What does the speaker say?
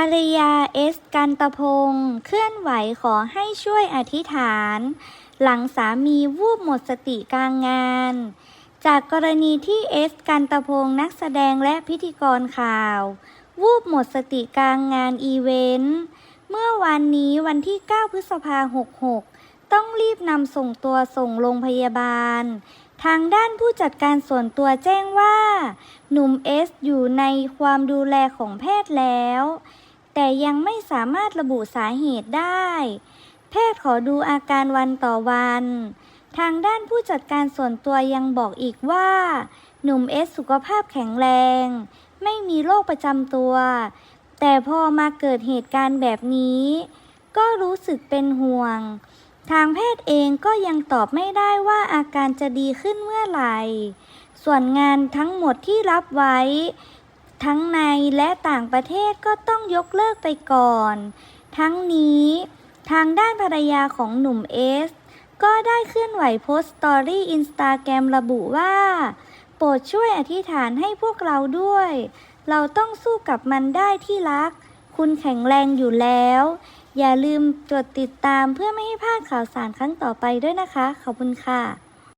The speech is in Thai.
ภรรยาเอสกันตะพงศ์เคลื่อนไหวขอให้ช่วยอธิษฐาน หลังสามีวูบหมดสติกลางงาน จากกรณีที่เอสกันตะพงศ์นักแสดงและพิธีกรข่าว วูบหมดสติกลางงานอีเวนต์ เมื่อวันนี้วันที่ 9 พฤษภาคม 66 ต้องรีบนำส่งตัวส่งโรงพยาบาล ทางด้านผู้จัดการส่วนตัวแจ้งว่า หนุ่มเอสอยู่ในความดูแลของแพทย์แล้ว แต่ยังไม่สามารถระบุสาเหตุได้ แพทย์ขอดูอาการวันต่อวัน ทางด้านผู้จัดการส่วนตัวยังบอกอีกว่า หนุ่มเอสสุขภาพแข็งแรง ไม่มีโรคประจำตัว แต่พอมาเกิดเหตุการณ์แบบนี้ ก็รู้สึกเป็นห่วง ทางแพทย์เองก็ยังตอบไม่ได้ว่าอาการจะดีขึ้นเมื่อไหร่ ส่วนงานทั้งหมดที่รับไว้ ทั้งในและต่างประเทศก็ต้องยกเลิกไปก่อน ทั้งนี้ ทางด้านภรรยาของหนุ่มเอส ก็ได้เคลื่อนไหวโพสต์สตอรี่อินสตาแกรมระบุว่า โปรดช่วยอธิษฐานให้พวกเราด้วย เราต้องสู้กับมันได้ที่รัก คุณแข็งแรงอยู่แล้ว อย่าลืมกดติดตามเพื่อไม่ให้พลาดข่าวสารครั้งต่อไปด้วยนะคะ ขอบคุณค่ะ